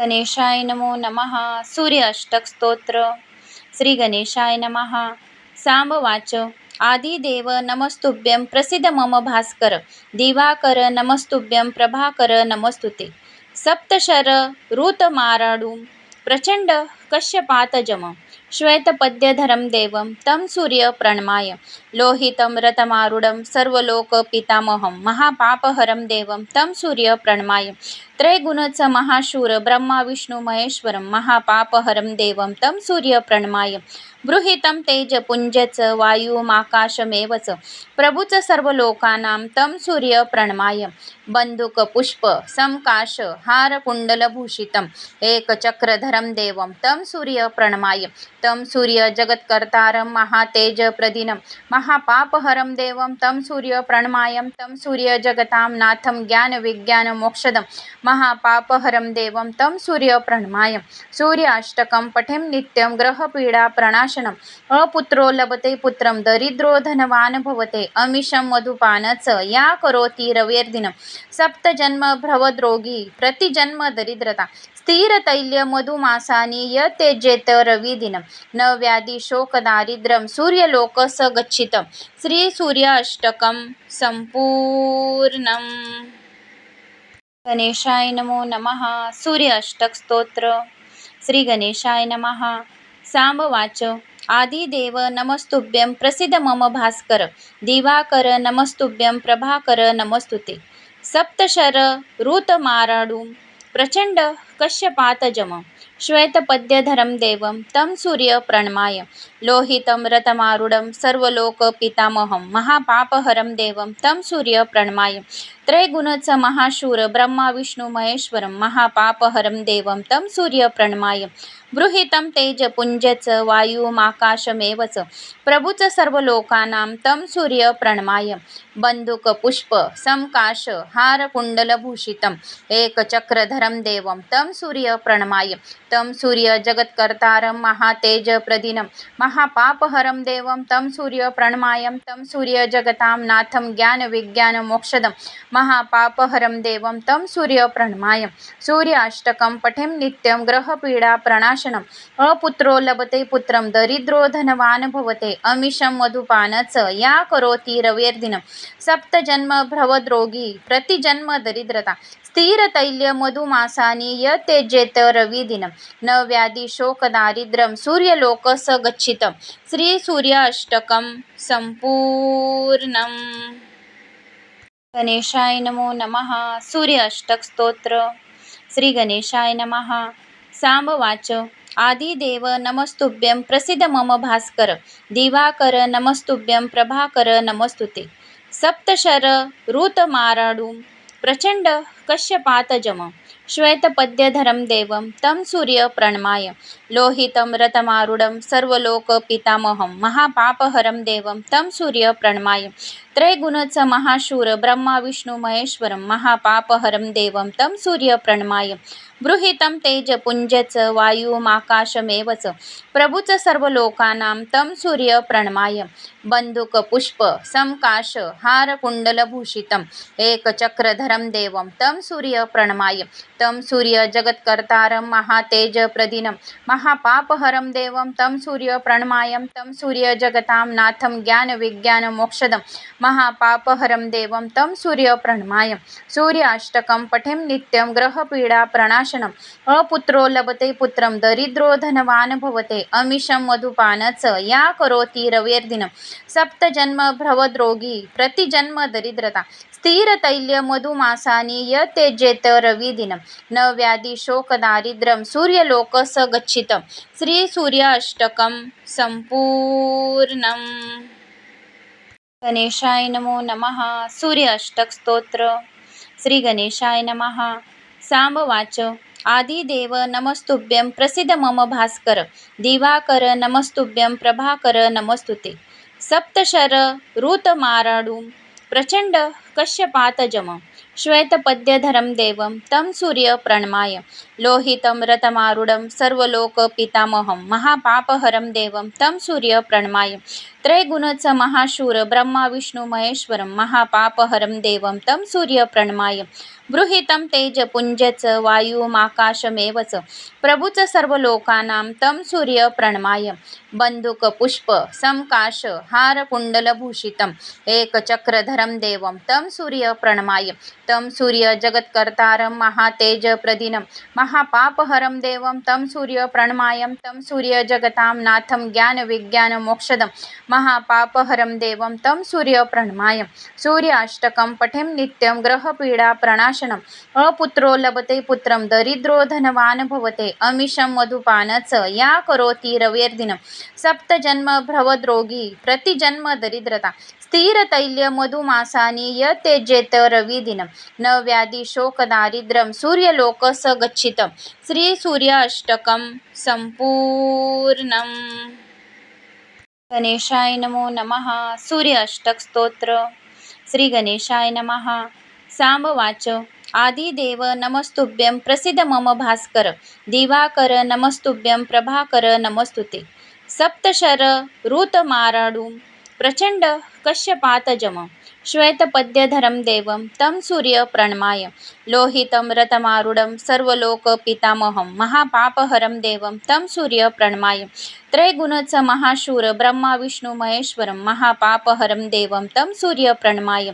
गणेशाय नमो नमः। सूर्य अष्टक स्तोत्र श्री गणेशाय नमः। सांबवाच। आदिदेव नमस्तुभ्यं प्रसिद्ध मम भास्कर। दिवाकर नमस्तुभ्यं प्रभाकर नमस्तुते। सप्तशर ऋतमाराडुं प्रचंड कश्यपातजम। श्वेतपद्यधरं देवं तं सूर्य प्रणमाय। लोहितं रतमारुडं सर्वलोकपितामहं। महापापहरं देवं तं सूर्य प्रणमाय। त्रैगुणच महाशूर ब्रह्मा विष्णू महेश्वरं महापापहरं देवं तं सूर्य प्रणमाय। बृहितं तेजपुञ्जच वायुमाकाशमेवच प्रभुच सर्व लोकानां तं सूर्य प्रणमाय। संकाश समकाश हारकुण्डलभूषितम् एकचक्रधरं देवं तं सूर्य प्रणमाय। तं सूर्यजगत्कर्तारं महातेजप्रदिनं महापापहरं देवं तं सूर्य प्रणमाय। तं सूर्य जगतां नाथं ज्ञानविज्ञानमोक्षदं महापापहरं देवं तं सूर्यप्रणमायं। सूर्याष्टकं पठें नित्यं ग्रहपीडाप्रणाशनम् अपुत्रो लभते पुत्रं दरिद्रो धनवान् भवते। अमिषं मधुपानच या करोति रवेर्दिनं। सप्तजन्म भ्रवद्रोगी प्रतिजन्म दरिद्रता। स्थिरतैल्य मधुमासानि य त्यजेत रविदिनं। न व्याधिशोकदारिद्र्यं सूर्यलोकस गच्छितं श्रीसूर्याष्टकं सम्पूर्णम्। गणेशाय नमो नमः। सूर्य अष्टक स्तोत्र श्री गणेशाय नमः। सांबवाच आदिदेव नमस्तुभ्यं प्रसिद्ध मम भास्कर। दिवाकर नमस्तुभ्यं प्रभाकर नमस्तुते। सप्तशर ऋतमाराडुं प्रचंड कश्यपातजम। श्वेतपद्यधरं देवं तं सूर्य प्रणमाय लोहितं रतमारुडं सर्वलोकपितामहं महापापहरं देवं तं सूर्य प्रणमाय त्रैगुणच महाशूर ब्रह्मा विष्णू महापापहरं देवं तं सूर्य प्रणमाय बृहितं वायुमाकाशमेव वायुमाकाशमेवच प्रभुच सर्व लोकानां तं सूर्य प्रणमाय संकाश समकाश हारकुण्डलभूषितम् एकचक्रधरं देवं तं सूर्य प्रणमाय तं सूर्य जगत्कर्तारं महातेजप्रदिनं। महापापहरं देवं तं सूर्य प्रणमायं तं सूर्य जगतां नाथं ज्ञानविज्ञानमोक्षदं महापापहरं देवं तं सूर्य प्रणमायं। सूर्याष्टकं पठें नित्यं ग्रहपीडाप्रणाशनम् अपुत्रो लभते पुत्रं दरिद्रो धनवान् भवते। अमिषं मधुपानच या करोति रवेर्दिनं। सप्तजन्म भ्रवद्रोगी प्रतिजन्म दरिद्रता। स्थिरतैल्य मधुमासानि य त्यजेत रविदिनं न व्याधी शोकदारिद्र्यं सूर्यलोक स गच्छितं श्रीसूर्य अष्टकं संपूर्णम। गणेशाय नमो नमः। सूर्य अष्टक स्तोत्र। श्री गणेशाय नमः। सांबवाच आदिदेव नमस्तुभ्यं प्रसिद्ध मम भास्कर। दिवाकर नमस्तुभ्यं प्रभाकर नमस्तुते। सप्तशर ऋतमाराडुं प्रचंड कश्यपातजम श्वेतपद्यधरं देवं तं सूर्य प्रणमाय। लोहितं रतमारुडं सर्वलोकपितामहं महापापहरं देवं तं सूर्य प्रणमाय। त्रैगुणच महाशूर ब्रह्मा महापापहरं देवं तं सूर्य प्रणमाय। बृहितं तेजपुञ्जच च प्रभुच सर्वलोकानां तं सूर्य प्रणमाय। संकाश हारकुण्डलभूषितम् एकचक्रधरं देवं तं सूर्य प्रणमाय तं सूर्य जगत्कर्तारं महातेजप्रदिनं। महापापहरं देवं तं सूर्य प्रणमायं तं सूर्य जगतां नाथं ज्ञानविज्ञानमोक्षदं। महापापहरं देवं तं सूर्य प्रणमाय सूर्याष्टकं पठें नित्यं ग्रहपीडाप्रणाशनम् अपुत्रो लभते पुत्रं दरिद्रो धनवान् भवते। अमिषं मधुपानच या करोति रवेर्दिनं। सप्तजन्म भ्रवद्रोगी प्रतिजन्म दरिद्रता। स्थिरतैल्य मधुमासानि य रविदिनं न व्याधी शोकदारिद्र्यं सूर्यलोक स गच्छितं श्रीसूर्य अष्टकं सम्पूर्णम् गणेशाय नमो नमः। सूर्य अष्टक स्तोत्र। श्री गणेशाय नमः। सांबवाच आदिदेव नमस्तुभ्यं प्रसिद्ध मम भास्कर। दिवाकर नमस्तुभ्यं प्रभाकर नमस्तुते। सप्तशर ऋतमाराडु प्रचंड कश्यपातजम श्वेतपद्यधरं देवं तं सूर्य प्रणमाय। लोहितं रतमारुडं सर्वलोकपितामहं महापापहरं देवं तं सूर्य प्रणमाय। त्रैगुणच महाशूर ब्रह्मा विष्णू महेश्वरं महापापहरं देवं तं सूर्यप्रणमाय बृहितं तेजपुञ्जच वायुमाकाशमेव च प्रभुच सर्व लोकानां तं सूर्यप्रणमाय बंदुकपुष्प समकाश हारकुण्डलभूषितम् एकचक्रधरं देवं तं सूर्यप्रणमाय तं सूर्यजगत्कर्तारं महातेजप्रदिनं महापापहरं देवं तं सूर्यप्रणमायं तं सूर्यजगतां नाथं ज्ञानविज्ञानमोक्षदं महापापहरं देवं तं सूर्यप्रणमाय। सूर्याष्टकं पठें नित्यं ग्रहपीडाप्रणाशनम् अपुत्रो लभते पुत्रं दरिद्रो धनवान् भवते। अमिषं मधुपानच या करोति रवेर्दिनं। सप्तजन्म भ्रवद्रोगी प्रतिजन्म दरिद्रता। स्थिरतैल्य मधुमासानि यतेजेत रविदिनं। न व्याधिशोकदारिद्र्यं सूर्यलोकसगच्छितं सूर्यलोकस गच्छितं श्रीसूर्य अष्टकं गणेशाय नमो नमः। सूर्य अष्टक स्तोत्र श्री गणेशाय नमः। सांबवाच। आदिदेव नमस्तुभ्यं प्रसिद्ध मम भास्कर। दिवाकर नमस्तुभ्यं प्रभाकर नमस्तुते। सप्तशर ऋतमाराडुं प्रचंड कश्यपातजम श्वेतपद्यधरं देवं तं सूर्यप्रणमाय लोहितं रथमारूढं सर्वलोकपितामहं महापापहरं देवं तं सूर्यप्रणमाय त्रैगुणच महाशूर ब्रह्माविष्णुमहेश्वरं महापापहरं देवं तं सूर्यप्रणमाय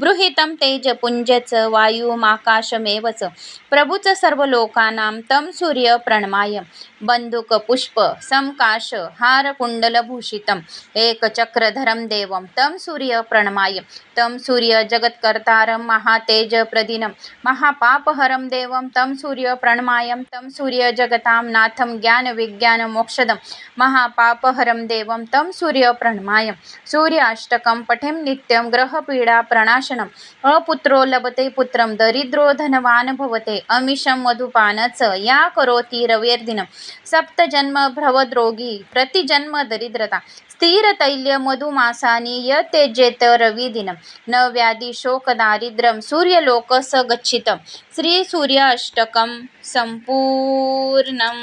बृहितं तेजपुञ्जच वायुमाकाशमेव च प्रभुच सर्वलोकानां तं सूर्यप्रणमाय बंदुकपुष्प संकाश हारकुण्डलभूषितम् एकचक्रधरं देवं तं सूर्यप्रणमाय तं महातेज महातेजप्रदिनं महापापहरं देवं तं सूर्यप्रणमायं तं सूर्य जगतां नाथं ज्ञानविज्ञानमोक्षदं महापापहरं देवं तं सूर्यप्रणमाय सूर्याष्टकं पठें नित्यं ग्रहपीडाप्रणाशनम् अपुत्रो लभते पुत्रं दरिद्रो धनवान् भवते। अमिषं मधुपानच या करोति रवेर्दिनं। सप्तजन्म भ्रवद्रोगी प्रतिजन्म दरिद्रता। स्थिरतैल्य मधुमासानि तेजेत रविदिनं न व्याधी शोकदारिद्र्यं सूर्यलोकस गच्छितं श्रीसूर्याष्टकं अष्टकं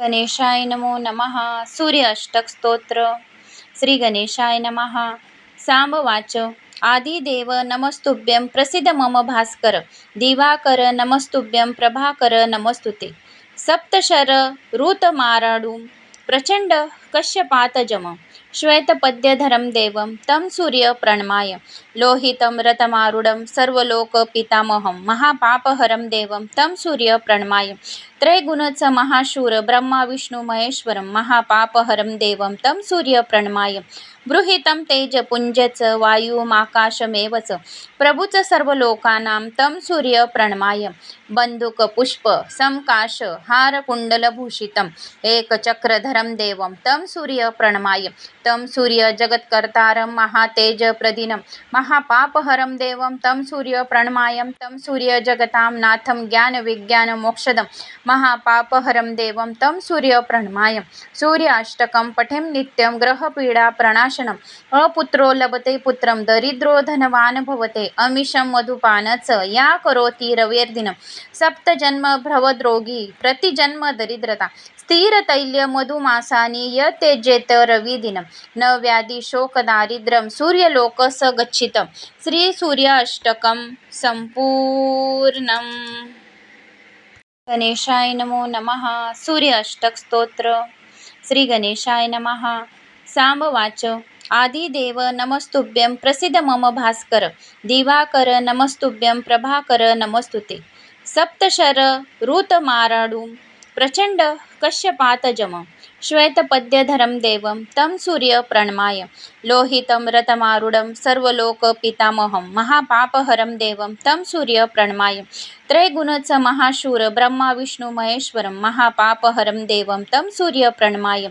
गणेशाय नमो नमः। सूर्य अष्टक स्तोत्र श्री गणेशाय नमः। सांबवाच आदिदेव नमस्तुभ्यं प्रसिद्ध मम भास्कर। दिवाकर नमस्तुभ्यं प्रभाकर नमस्तुते। सप्तशर ऋतमाराडुं प्रचंड कश्यपातजम श्वेतपद्यधरं देवं तं सूर्यप्रणमाय लोहितं रथमारूढं सर्वलोकपितामहं महापापहरं देवं तं सूर्यप्रणमाय त्रैगुणच महाशूर ब्रह्माविष्णुमहेश्वरं महापापहरं देवं तं सूर्यप्रणमाय बृहितं तेजपुञ्जच वायुमाकाशमेव च प्रभुच सर्वलोकानां तं सूर्यप्रणमाय बंदुकपुष्प संकाश हारकुण्डलभूषितम् एकचक्रधरं देवं तं सूर्यप्रणमाय तं सूर्यजगत्कर्तारं महातेजप्रदिनं महापापहरं देवं तं सूर्यप्रणमायं तं सूर्य जगतां नाथं ज्ञानविज्ञानमोक्षदं महापापहरं देवं तं सूर्यप्रणमाय सूर्याष्टकं पठें नित्यं ग्रहपीडाप्रणाशनम् अपुत्रो लभते पुत्रं दरिद्रो धनवान् भवते अमिषं मधुपानच या करोति रवेर्दिनं सप्तजन्म भ्रवद्रोगी प्रतिजन्म दरिद्रता स्थिरतैल्य मधुमासानि यतेजेत रविदिनं न व्याधी सूर्यलोकस गच्छितं श्रीसूर्याष्टकं अष्टकं गणेशाय नमो नमः। सूर्य अष्टक स्तोत्र। श्री गणेशाय नमः। सांबवाच आदिदेव नमस्तुभ्यं प्रसिद्ध मम भास्कर। दिवाकर नमस्तुभ्यं प्रभाकर नमस्तुते। सप्तशर ऋतमाराडु प्रचंड कश्यपातजम श्वेतपद्यधरं देवं तं सूर्यप्रणमाय लोहितं रथमारूढं सर्वलोकपितामहं महापापहरं देवं तं सूर्यप्रणमाय त्रैगुणच महाशूर ब्रह्मा विष्णू महेश्वरं महापापहरं देवं तं सूर्यप्रणमाय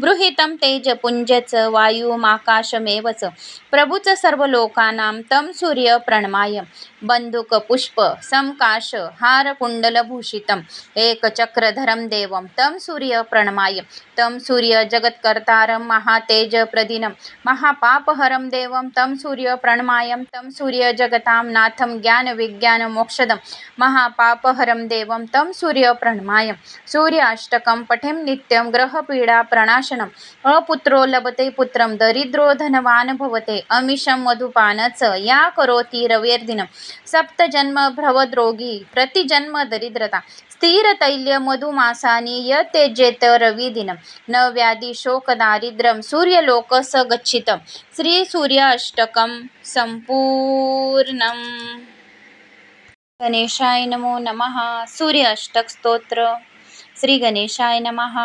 बृहितं तेजपुञ्जच वायुमाकाशमेव च प्रभुच सर्व लोकानां तं सूर्यप्रणमाय बंदुकपुष्प समकाश हारकुण्डलभूषितम् एकचक्रधरं देवं तं सूर्यप्रणमाय तं सूर्यजगत्कर्तारं महातेजप्रदिनं महापापहरं देवं तं सूर्यप्रणमायं तं सूर्य जगतां नाथं ज्ञानविज्ञानमोक्षदं. महापापहरं देवं तं सूर्यप्रणमाय। सूर्याष्टकं पठें नित्यं ग्रहपीडाप्रणाशनम् अपुत्रो लभते पुत्रं दरिद्रो धनवान् भवते। अमिषं मधुपानच या करोति रवेर्दिनं। सप्तजन्म भ्रवद्रोगी प्रतिजन्म दरिद्रता। स्थिरतैल्य मधुमासानि य त्यजेत रविदिनं। न व्याधिशोकदारिद्र्यं सूर्यलोकस सूर्यलोक स गच्छितं श्रीसूर्याष्टकं सम्पूर्णम्। गणेशाय नमो नमः। सूर्य अष्टक स्तोत्र श्री गणेशाय नमः।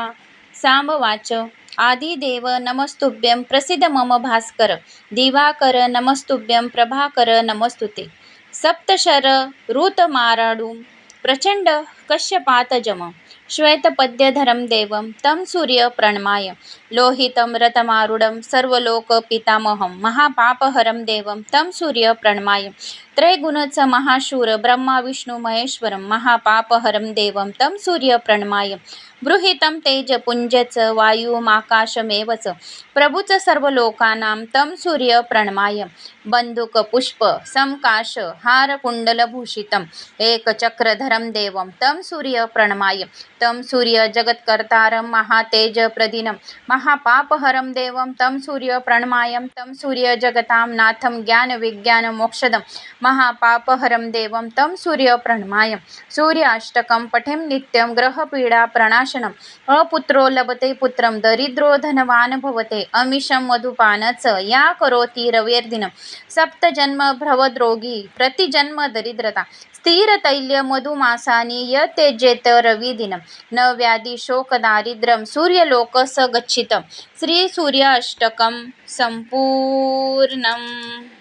सांबवाच आदिदेव नमस्तुभ्यं प्रसिद्ध मम भास्कर। दिवाकर नमस्तुभ्यं प्रभाकर नमस्तुते। सप्तशर ऋतमाराडुं प्रचंड कश्यपातजम। श्वेतपद्यधरं देवं तं सूर्य प्रणमाय लोहितं रथमारूढं सर्वलोकपितामहं महापापहरं देवं तं सूर्य प्रणमाय त्रैगुणच महाशूर ब्रह्मा विष्णू महेश्वरं महापापहरं देवं तं सूर्य प्रणमाय बृहितं तेजपुञ्जच वायुमाकाशमेवच प्रभुच सर्वलोकानां तं सूर्य प्रणमाय। संकाश समकाश हारकुण्डलभूषितम् एकचक्रधरं देवं तं सूर्य प्रणमाय। तं सूर्यजगत्कर्तारं महातेजप्रदिनं महापापहरं देवं तं सूर्यप्रणमायं तं सूर्य जगतां नाथं ज्ञानविज्ञानमोक्षदं महापापहरं देवं तं सूर्य प्रणमाय। सूर्याष्टकं पठें नित्यं ग्रहपीडाप्रणाशनम् अपुत्रो लभते पुत्रं दरिद्रो धनवान् भवते अमिषं मधुपानच या करोति रवेर्दिनं। सप्तजन्म भ्रवद्रोगी प्रतिजन्म दरिद्रता। स्थिरतैल्य मधुमासानि य रविदिनं। न व्याधी शोकदारिद्र्यं सूर्यलोक स गच्छितं श्रीसूर्याष्टकं सम्पूर्णम्।